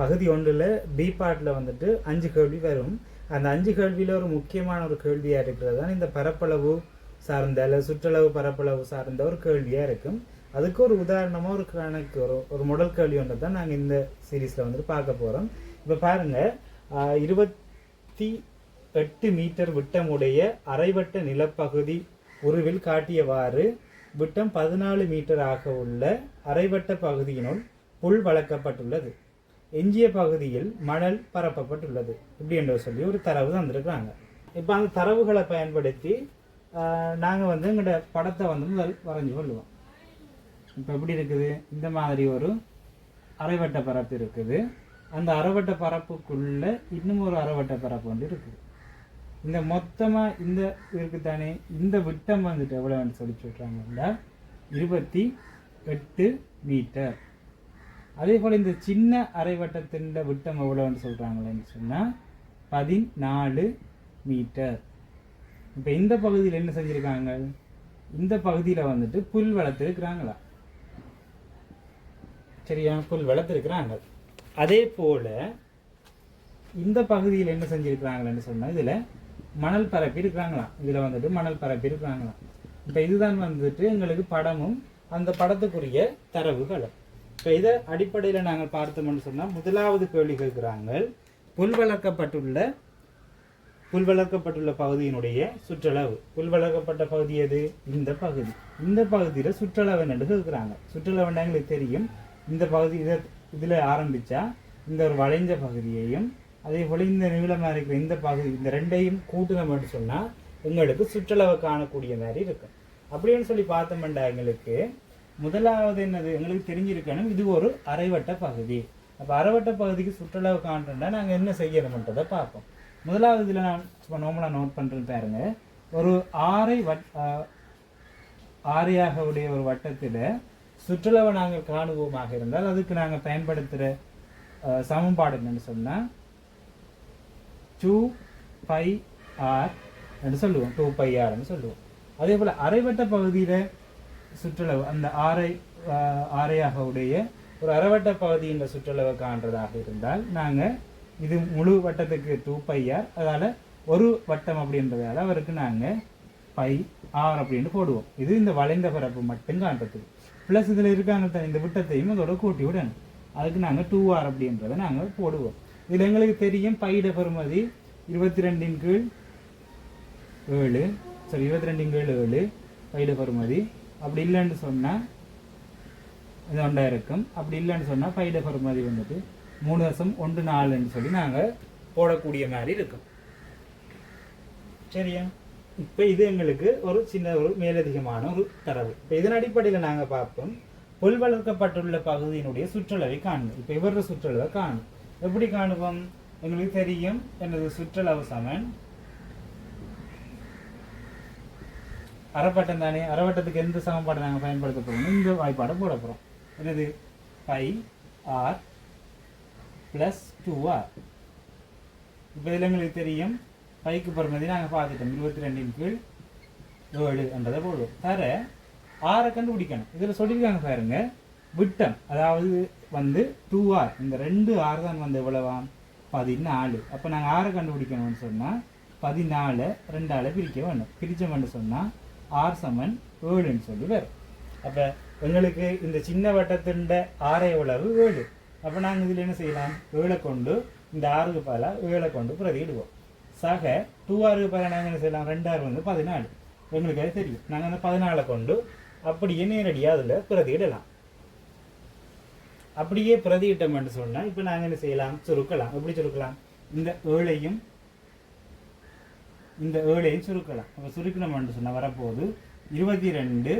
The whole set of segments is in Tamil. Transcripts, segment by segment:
பகுதி ஒன்றில் பி பார்ட்டில் வந்துட்டு அஞ்சு கேள்வி வரும். அந்த அஞ்சு கேள்வியில் ஒரு முக்கியமான ஒரு கேள்வியாக இருக்கிறது தான் இந்த பரப்பளவு சார்ந்த இல்லை சுற்றளவு பரப்பளவு சார்ந்த ஒரு கேள்வியாக இருக்கும். அதுக்கு ஒரு உதாரணமாக ஒரு கணக்கு ஒரு ஒரு முதல் கேள்வி ஒன்று தான் நாங்கள் இந்த சீரீஸில் வந்துட்டு பார்க்க போகிறோம் இப்போ பாருங்கள் இருபத்தி எட்டு மீட்டர் விட்டமுடைய அரைவட்ட நிலப்பகுதி உருவில் காட்டியவாறு விட்டம் பதினாலு மீட்டர் ஆக உள்ள அரைவட்ட பகுதியினுள் புல் வளர்க்கப்பட்டுள்ளது. எஞ்சிய பகுதியில் மணல் பரப்பப்பட்டுள்ளது. இப்படி சொல்லி ஒரு தரவு தந்திருக்கிறாங்க. இப்போ அந்த தரவுகளை பயன்படுத்தி நாங்கள் வந்து எங்களோட படத்தை வந்து முதல் வரைஞ்சி கொள்ளுவோம் இப்போ எப்படி இருக்குது? இந்த மாதிரி ஒரு அரைவட்ட பரப்பு இருக்குது. அந்த அரைவட்ட பரப்புக்குள்ளே இன்னும் ஒரு அரைவட்ட பரப்பு வந்து இருக்குது. இந்த மொத்தமாக இந்த இருக்கு தானே இந்த விட்டம் வந்துட்டு எவ்வளோன்னு சொல்லி சொல்கிறாங்கன்னா இருபத்தி எட்டு மீட்டர். அதே போல் இந்த சின்ன அரைவட்டத்தின் விட்டம் எவ்வளோன்னு சொல்கிறாங்களேன்னு சொன்னால் பதினாலு மீட்டர். இப்போ இந்த பகுதியில் என்ன செஞ்சுருக்காங்க? இந்த பகுதியில் வந்துட்டு புல் வளர்த்துருக்குறாங்களா? சரியா? புல் வளர்த்துருக்குறாங்க. அதே போல் இந்த பகுதியில் என்ன செஞ்சுருக்கிறாங்களேன்னு சொன்னால் இதில் மணல் பரப்பி இருக்கிறாங்களாம் இதில் வந்துட்டு மணல் பரப்பி இருக்கிறாங்களாம் இப்போ இதுதான் வந்துட்டு எங்களுக்கு படமும் அந்த படத்துக்குரிய தரவுகளும். இப்போ இதை அடிப்படையில் நாங்கள் பார்த்தோம்னு சொன்னால் முதலாவது கேள்வி கேட்குறாங்க புல் வளர்க்கப்பட்டுள்ள புல் வளர்க்கப்பட்டுள்ள பகுதியினுடைய சுற்றளவு. புல் வளர்க்கப்பட்ட பகுதி எது? இந்த பகுதி. இந்த பகுதியில் சுற்றளவு என்று கேட்குறாங்க. சுற்றளவு எங்களுக்கு தெரியும்? இந்த பகுதி இதை இதில் ஆரம்பித்தா இந்த ஒரு வளைஞ்ச பகுதியையும் அதே போல் இந்த நீளமாக இருக்கிற இந்த பகுதி இந்த ரெண்டையும் கூட்டணும்னு சொன்னால் எங்களுக்கு சுற்றளவு காணக்கூடிய மாதிரி இருக்கும். அப்படின்னு சொல்லி பார்த்தோம்னா எங்களுக்கு முதலாவது என்னது? எங்களுக்கு தெரிஞ்சிருக்கணும். இது ஒரு அரைவட்ட பகுதி. அப்போ அரைவட்ட பகுதிக்கு சுற்றுலாவை காண்றோம்னா நாங்கள் என்ன செய்யணும்ன்றதை பார்ப்போம். முதலாவது இதில் நான் இப்போ நார்மலாக நோட் பண்ணுறது பாருங்க. ஒரு ஆரை வட் ஆரையாக உடைய ஒரு வட்டத்தில் சுற்றுலாவை நாங்கள் காணுவோமாக இருந்தால் அதுக்கு நாங்கள் பயன்படுத்துகிற சமன்பாடு என்னன்னு சொன்னால் டூ பை ஆர் என்று சொல்லுவோம். டூ பை ஆர்னு சொல்லுவோம். அதே போல் அரைவட்ட பகுதியில் சுற்றளவு அந்த ஆரை ஆரையாக உடைய ஒரு அரைவட்ட பகுதியின் சுற்றளவை காண்றதாக இருந்தால் நாங்கள் இது முழு வட்டத்துக்கு டூ அதால் ஒரு வட்டம் அப்படின்றதால அவருக்கு நாங்கள் பை ஆர் அப்படின்னு போடுவோம். இது இந்த வளைந்த பரப்பு மட்டும் காண்றதுக்கு ப்ளஸ் இதில் இருக்காங்க இந்த விட்டத்தையும் அதோட கூட்டி விடணும். அதுக்கு நாங்கள் டூ ஆர் அப்படின்றத நாங்கள் போடுவோம். இதில் எங்களுக்கு தெரியும் பையிட பெறுமதி இருபத்தி ரெண்டின் கீழ் ஏழு சரி இருபத்தி ரெண்டின் கீழ் ஏழு பையிட பெறுமதி அப்படி இல்லைன்னு சொன்னால் இது ஒன்றா இருக்கும். அப்படி இல்லைன்னு சொன்னால் பையிட மாதிரி வந்துட்டு மூணு வருஷம் ஒன்று நாலுன்னு சொல்லி நாங்கள் போடக்கூடிய மாதிரி இருக்கும். சரியா? இப்போ இது எங்களுக்கு ஒரு சின்ன ஒரு மேலதிகமான ஒரு தரவு. இப்போ இதன் அடிப்படையில் நாங்கள் பார்ப்போம். புல் வளர்க்கப்பட்டுள்ள பகுதியினுடைய சுற்றளவை காணும் இப்போ இவரோட சுற்றளவை காணும். எப்படி காணுவோம்? எங்களுக்கு தெரியும். எனது சுற்றளவு சமன். அரைப்பட்டம் தானே அரைவட்டத்துக்கு எந்த சமன்பாடு நாங்கள் பயன்படுத்த போகிறோம் இந்த வாய்ப்பாடை போட போகிறோம் என்னது? Pi R plus two R இப்போ இதில் எங்களுக்கு தெரியும் பைக்கு பருமதி நாங்கள் பார்த்துட்டோம். இருபத்தி ரெண்டின் கீழ் ஏழு என்றதை போடுவோம். தர ஆரை கண்டுபிடிக்கணும். இதில் சொல்லியிருக்காங்க பாருங்க விட்டம் அதாவது வந்து டூ ஆர் இந்த ரெண்டு ஆர் தான் வந்து எவ்வளவாம்? பதினாலு. அப்போ நாங்கள் ஆரை கண்டுபிடிக்கணும்னு சொன்னால் பதினாலு ரெண்டால் பிரிக்க வேணும் பிரித்தோம்னு சொன்னால் ஆர் சமன் ஏழுன்னு சொல்லி வரும் அப்போ எங்களுக்கு இந்த சின்ன வட்டத்தின் ஆரை எவ்வளவு ஏழு. அப்போ நாங்கள் இதில் என்ன செய்யலாம்? ஏழை கொண்டு இந்த ஆறுக்கு பதிலாக ஏழை கொண்டு பிரதியிடுவோம் சக டூ ஆறுக்கு பதிலாக நாங்கள் என்ன செய்யலாம்? ரெண்டு ஆறு வந்து பதினாலு. எங்களுக்கு அது தெரியும். நாங்கள் அந்த பதினாலை கொண்டு அப்படியே நேரடியாக அதில் பிரதியிடலாம் அப்படியே பிரதியிட்டோம்னு சொன்னால் இப்போ நாங்கள் என்ன செய்யலாம்? சுருக்கலாம். எப்படி சுருக்கலாம்? இந்த ஏழையும் இந்த ஏழையும் சுருக்கலாம். அப்போ சுருக்கணும்னு சொன்னால் வரப்போகுது. இருபத்தி ரெண்டு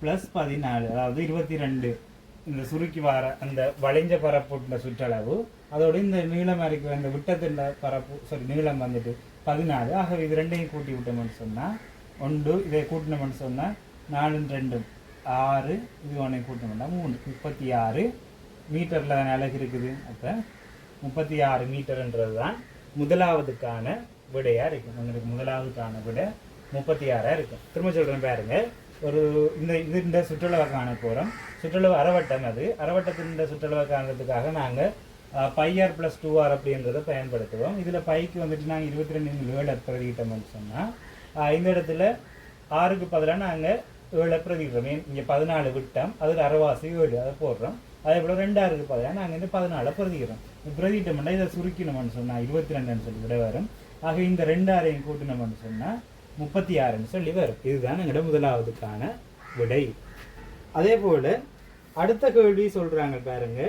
ப்ளஸ் பதினாலு அதாவது இருபத்தி ரெண்டு இந்த சுருக்கி வர அந்த வளைஞ்ச பரப்புன்ற சுற்றளவு அதோடு இந்த நீளம் இருக்கிற இந்த விட்டத்தின் பரப்பு சாரி நீளம் வந்துட்டு பதினாலு. ஆகவே இது ரெண்டையும் கூட்டி விட்டோம்னு சொன்னால் ஒன்று இதை கூட்டினோம்னு சொன்னால் நாலு ரெண்டும். ஆறு இது ஒன்றையும் கூட்டினோம்னா மூணு முப்பத்தி ஆறு மீட்டரில் அழகு இருக்குது? அப்போ முப்பத்தி ஆறு மீட்டர்ன்றது தான் முதலாவதுக்கான விடையாக இருக்கும். உங்களுக்கு முதலாவதுக்கான விடை முப்பத்தி ஆறாக இருக்கும். திரும்ப சொல்கிறேன் பாருங்க. ஒரு இந்த இது இந்த சுற்றுலாவை காண போகிறோம் சுற்றுலா அறவட்டம் அது. அறவட்டத்தின் இந்த சுற்றுலாவை காண்றதுக்காக நாங்கள் பைஆர் ப்ளஸ் டூ ஆர் அப்படின்றத பயன்படுத்துவோம். இதில் பைக்கு வந்துட்டு நாங்கள் இருபத்தி ரெண்டு ஏழு பிரதிக்கிட்டோம்னு சொன்னால் இந்த இடத்துல ஆறுக்கு பதிலாக நாங்கள் ஏழை பிரதிக்கிறோம் இங்கே பதினாலு விட்டோம். அதில் அறவாசி ஏழு அதை போடுறோம். அதே போல் ரெண்டாறுக்கு பதிலாக நாங்கள் இந்த பதினாலை பிரதிக்கிறோம் பிரதிக்கிட்டோம்னா இதை சுருக்கினோம்னு சொன்னால் இருபத்தி ரெண்டுன்னு சொல்லி விட வரும். ஆக இந்த ரெண்டாயிரம் கூட்டினோம்னு சொன்னால் முப்பத்தி ஆறுன்னு சொல்லி வரும். இதுதான் எங்களோட முதலாவதுக்கான விடை. அதே போல் அடுத்த கேள்வி சொல்கிறாங்க பாருங்க.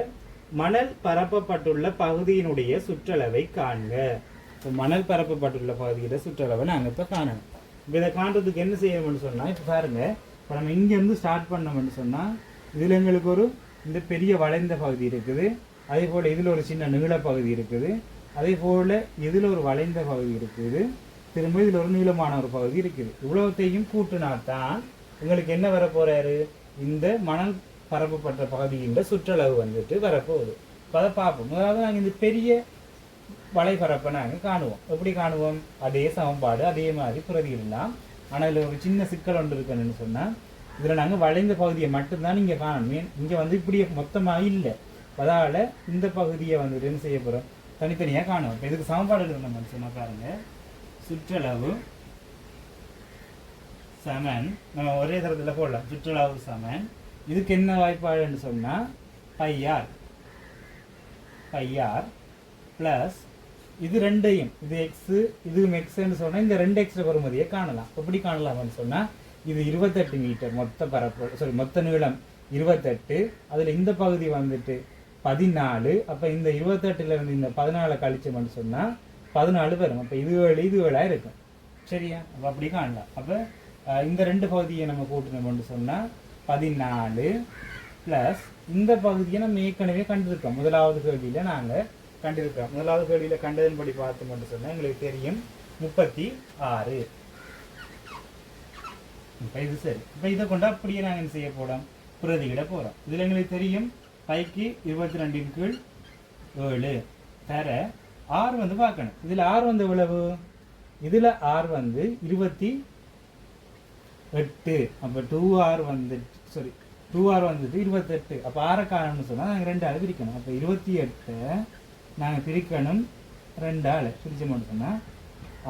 மணல் பரப்பப்பட்டுள்ள பகுதியினுடைய சுற்றளவை காண்க. இப்போ மணல் பரப்பப்பட்டுள்ள பகுதியில் சுற்றளவை நாங்கள் இப்போ காணணும். இப்போ இதை காண்றதுக்கு என்ன செய்யணும்னு சொன்னால் இப்போ பாருங்கள் இப்போ நம்ம இங்கேருந்து ஸ்டார்ட் பண்ணோம்னு சொன்னால் இதில் எங்களுக்கு ஒரு இந்த பெரிய வளைந்த பகுதி இருக்குது. அதே போல் இதில் ஒரு சின்ன நீள பகுதி இருக்குது. அதே போல் இதில் ஒரு வளைந்த பகுதி இருக்குது திரும்ப இதில் ஒரு நீளமான ஒரு பகுதி இருக்குது. இவ்வளவுத்தையும் கூட்டினா தான் உங்களுக்கு என்ன வர இந்த மணல் பரப்பப்பட்ட பகுதியின் சுற்றளவு வந்துட்டு வரப்போகுது. இப்போ அதை பார்ப்போம். அதாவது நாங்கள் இந்த பெரிய வலைபரப்பை நாங்கள் காணுவோம். எப்படி காணுவோம்? அதே சமன்பாடு அதே மாதிரி பிரதியிடலாம் ஆனால் இதில் ஒரு சின்ன சிக்கல் ஒன்று இருக்குன்னு சொன்னால் இதில் நாங்கள் வளைந்த பகுதியை மட்டும்தான் இங்கே காணணும். இங்கே வந்து இப்படியே மொத்தமாக இல்லை. அதால் இந்த பகுதியை வந்துட்டு என்ன செய்ய போகிறோம் தனித்தனியாக காணும். இப்போ இதுக்கு சமன்பாடு எழுதணும் சொன்னால் பாருங்க. சுற்றளவு சமன். நம்ம ஒரே தரத்தில் போடலாம். சுற்றளவு சமன். இதுக்கு என்ன வாய்ப்பாடுன்னு சொன்னால் பையார் பையார் ப்ளஸ் இது ரெண்டையும். இது எக்ஸு இதுவும் எக்ஸுன்னு சொன்னால் இந்த ரெண்டு எக்ஸ்ட்ரா பெறுமதியை காணலாம். எப்படி காணலாம்னு சொன்னால் இது இருபத்தெட்டு மீட்டர் மொத்த பரப்பு சாரி மொத்த நீளம் இருபத்தெட்டு. அதில் இந்த பகுதி வந்துட்டு பதினாலு அப்போ இந்த இருபத்தெட்டுல இருந்து இந்த பதினாலை கழிச்சோம்னு சொன்னால் பதினாலு வரும். அப்போ இது ஏழு இது ஏழாக இருக்கும். சரியா? அப்போ அப்படி காணலாம். அப்போ இந்த ரெண்டு பகுதியை நம்ம கூட்டணும்னு சொன்னால் பதினாலு ப்ளஸ் இந்த பகுதியை நம்ம ஏற்கனவே கண்டிருக்கோம். முதலாவது கேள்வியில் நாங்கள் கண்டிருக்கிறோம் முதலாவது கேள்வியில் கண்டதன்படி பார்த்து மட்டும் சொன்னால் எங்களுக்கு தெரியும். முப்பத்தி ஆறு இப்போ இது சரி. இப்போ இதை கொண்டு அப்படியே நாங்கள் என்ன செய்ய போகிறோம் பிரதியிட போகிறோம் இதில் எங்களுக்கு தெரியும் பைக்கு இருபத்தி ரெண்டின் கீழ் ஏழு. தர ஆறு வந்து பார்க்கணும். இதில் ஆறு வந்து எவ்வளவு? இதில் ஆறு வந்து இருபத்தி எட்டு. அப்போ டூ ஆர் வந்து சாரி டூ ஆர் வந்துட்டு இருபத்தெட்டு. அப்போ ஆறை காரணம்னு சொன்னால் நாங்கள் ரெண்டு ஆள் பிரிக்கணும். அப்போ இருபத்தி எட்டை நாங்கள் பிரிக்கணும் ரெண்டு ஆள். பிரித்து மட்டும் சொன்னால்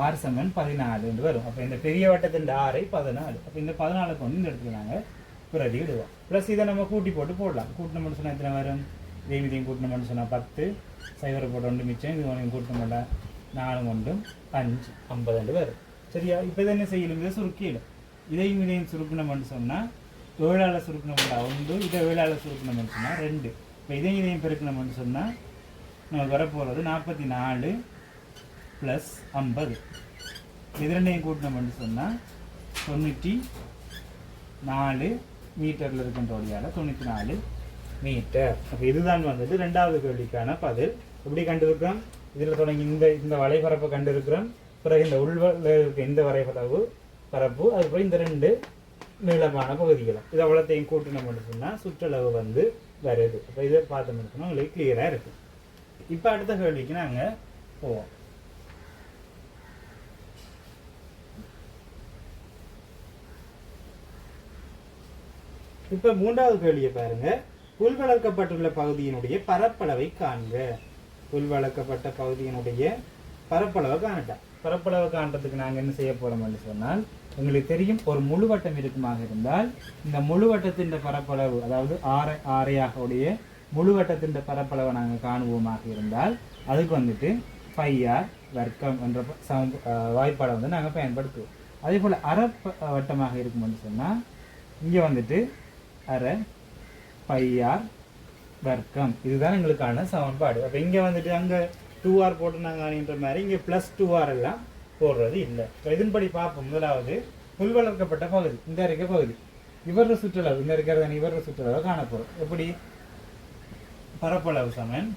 ஆறு சமன் பதினாலுன்னு வரும். அப்போ இந்த பெரிய வட்டத்தின் ஆறை பதினாலு. அப்போ இந்த பதினாலுக்கு வந்து இந்த இடத்துல நாங்கள் பிரதி இடுவோம் ப்ளஸ் இதை நம்ம கூட்டி போட்டு போடலாம் கூட்டணும்னு சொன்னால் எத்தனை வரும் இதே இதையும் கூட்டணும்னு சொன்னால் பத்து சைவரை போட்டு ஒன்று மிச்சம் இது ஒன்றையும் கூட்டணும்ல நாலு ஒன்றும் அஞ்சு ஐம்பது ரெண்டு வரும் சரியா இப்போ இதை என்ன செய்யணும் இதை சுருக்கிடும் இதையும் இதையும் சுருக்கணும்னு சொன்னால் ஏழால் சுருக்கணும்னா ஒன்று இதை ஏழால் சுருக்கணும்னு சொன்னால் ரெண்டு இப்போ இதையும் இதையும் பெருக்கணும்னு சொன்னால் நமக்கு வரப்போகிறது நாற்பத்தி நாலு ப்ளஸ் ஐம்பது இது ரெண்டையும் கூட்டினோம்னு சொன்னால் தொண்ணூற்றி நாலு மீட்டரில் இருக்கின்ற வழியால் தொண்ணூற்றி நாலு மீட்டர். அப்போ இதுதான் வந்துட்டு ரெண்டாவது கேள்விக்கான பதில். எப்படி கண்டிருக்கிறோம்? இதில் தொடங்கி இந்த இந்த வலைபரப்பை கண்டிருக்கிறோம். பிறகு இந்த உள்வல இருக்க இந்த வரைபரப்பு பரப்பு அதுக்கப்புறம் இந்த ரெண்டு நீளமான பகுதிகளும். இது அவ்வளோத்தையும் கூட்டினோம்னு சொன்னால் சுற்றளவு வந்து வருது. அப்போ இதை பார்த்தோம்னு சொன்னால் உங்களுக்கு கிளியராக இருக்குது இப்போ அடுத்த கேள்விக்கு நாங்கள் போவோம். இப்போ மூன்றாவது கேள்வியை பாருங்க. புல் வளர்க்கப்பட்டுள்ள பகுதியினுடைய பரப்பளவை காண்க. புல் வளர்க்கப்பட்ட பகுதியினுடைய பரப்பளவை காணட்டா பரப்பளவை காண்றதுக்கு நாங்கள் என்ன செய்ய போறோம்னு சொன்னால் உங்களுக்கு தெரியும் ஒரு முழு வட்டம் இருக்குமாக இருந்தால் இந்த முழு வட்டத்தின் பரப்பளவு அதாவது ஆரை ஆரையாக உடைய முழு வட்டத்தின் பரப்பளவை நாங்கள் காணுவோமாக இருந்தால் அதுக்கு வந்துட்டு பையார் வர்க்கம் என்ற ப- சம வாய்ப்பாடை வந்து நாங்கள் பயன்படுத்துவோம். அதே போல் அரை வட்டமாக இருக்கும்னு சொன்னால் இங்கே வந்துட்டு அரை பையார் வர்க்கம். இதுதான் எங்களுக்கான சமன்பாடு. அப்போ இங்கே வந்துட்டு அங்கே டூ ஆர் போட்டு மாதிரி இங்கே ப்ளஸ் டூ ஆர் எல்லாம் போடுறது இல்லை. இப்போ இதன்படி பார்ப்போம். முதலாவது புல் வளர்க்கப்பட்ட பகுதி இந்த இருக்க பகுதி. இவர சுற்றளவு இந்த இருக்கிறத இவர சுற்றளவு காணப்படும் எப்படி? பரப்பளவு சமன்.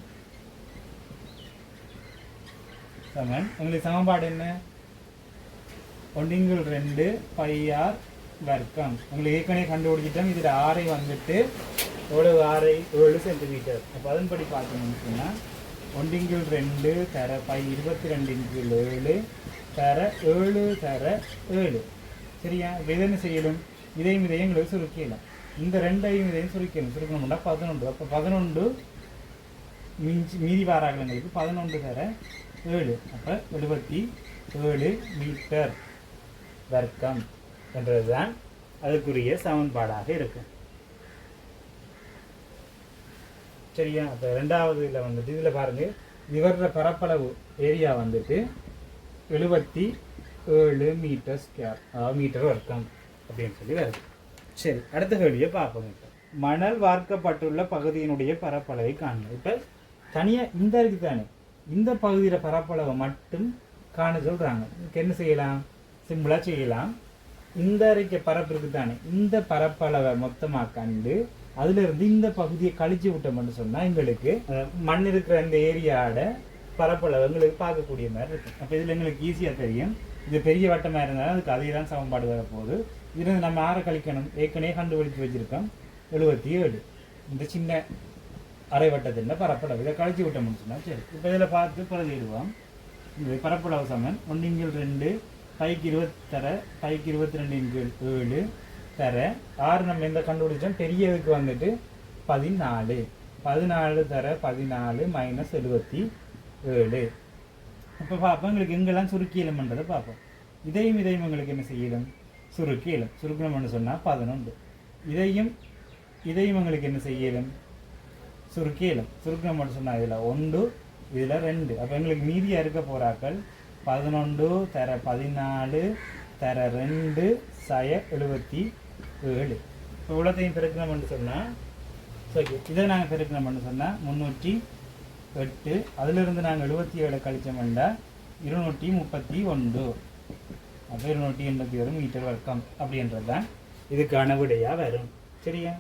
சமன். உங்களுக்கு சமன்பாடு என்ன? ஒன்றிங்குள் ரெண்டு பையார் வர்க்கம் உங்களுக்கு ஏற்கனவே கண்டுபிடிச்சிட்டோம். இதில் ஆறை வந்துட்டு எவ்வளவு? ஆறை ஏழு சென்டிமீட்டர் அப்போ அதன்படி பார்த்தோம்னு சொன்னால் ஒன்றிங்குள் ரெண்டு தர பை இருபத்தி ரெண்டின் கீழ் ஏழு தர ஏழு தர ஏழு. சரியா? இப்போ இதை என்ன செய்யணும்? இதையும் இதையும் எங்களுக்கு சுருக்கிடலாம். இந்த ரெண்டையும் இதையும் சுருக்கணும் சுருக்கணும்னா பதினொன்று. அப்போ பதினொன்று மிஞ்சி மீதி வாராகலங்களுக்கு பதினொன்று தர ஏழு. அப்போ எழுபத்தி ஏழு மீட்டர் வர்க்கம். என்றதுதான் அதுக்குரிய சமன்பாடாக இருக்கும் சரியா? அப்போ ரெண்டாவது இதில் வந்துட்டு இதில் பாருங்கள் இவரோட பரப்பளவு ஏரியா வந்துட்டு எழுபத்தி ஏழு மீட்டர் ஸ்கேர் அதாவது மீட்டர் வர்க்கம் அப்படின்னு சொல்லி வருது. சரி அடுத்த கேள்வியை பார்ப்போம் இப்போ. மணல் வார்க்கப்பட்டுள்ள பகுதியினுடைய பரப்பளவை காணுங்க இப்போ தனியாக இந்த இருக்கு தானே. இந்த பகுதியில் பரப்பளவை மட்டும் காண சொல்கிறாங்க என்ன செய்யலாம்? சிம்பிளாக செய்யலாம். இந்த அறைக்க பரப்பு இருக்கு தானே இந்த பரப்பளவை மொத்தமாக கண்டு அதுல இருந்து இந்த பகுதியை கழிச்சு விட்டோம்னு சொன்னா எங்களுக்கு மண் இருக்கிற அந்த ஏரியாவோட பரப்பளவு எங்களுக்கு பார்க்கக்கூடிய மாதிரி இருக்கும். அப்போ இதில் எங்களுக்கு ஈஸியாக தெரியும். இது பெரிய வட்டமாக இருந்தாலும் அதுக்கு அதே தான் சமன்பாடு வரப்போகுது இதில் நம்ம ஆற கழிக்கணும். ஏற்கனவே கண்டுபிடிச்சு வச்சிருக்கோம். எழுபத்தி ஏழு. இந்த சின்ன அரை வட்டத்தின் பரப்பளவு. இதை கழிச்சு விட்டோம்னு சொன்னால் சரி. இப்போ இதில் பார்த்து பிரதிடுவோம் இது பரப்பளவு சமன். ஒன்றிங்கில் ரெண்டு. பைக்கு இருபத்தி தர பைக்கு இருபத்தி ரெண்டு இன்கில் ஏழு தர ஆறு நம்ம எந்த கண்டுபிடிச்சோம்? பெரியவுக்கு வந்துட்டு பதினாலு. பதினாலு தர பதினாலு மைனஸ் எழுபத்தி ஏழு. இப்போ பார்ப்போம் எங்களுக்கு எங்கெல்லாம் சுருக்கி இயலும்ன்றதை பார்ப்போம் இதையும் இதையும் எங்களுக்கு என்ன செய்யலும் சுருக்கி இயலும் சுருக்கணும்னு சொன்னால் பதினொன்று. இதையும் இதையும் எங்களுக்கு என்ன செய்யலும் சுருக்கியலும் சுருக்கம் மட்டும் சொன்னால் இதில் ஒன்று இதில் ரெண்டு. அப்போ எங்களுக்கு மீதியாக இருக்க போகிறாக்கள் பதினொன்று தர பதினாலு தர ரெண்டு சய எழுபத்தி ஏழு. இப்போ இவ்வளோத்தையும் பெருக்கணும்னு சொன்னால் ஓகே இதை நாங்கள் பெருக்கணும்னு சொன்னால் முந்நூற்றி எட்டு அதிலிருந்து நாங்கள் எழுபத்தி ஏழு கழிச்சோம்னா இருநூற்றி முப்பத்தி ஒன்று. அப்போ இருநூற்றி எண்பத்தி ஒரு மீட்டர் வர்க்கம் அப்படின்றது தான் இதுக்கான விடையாக வரும். சரியா?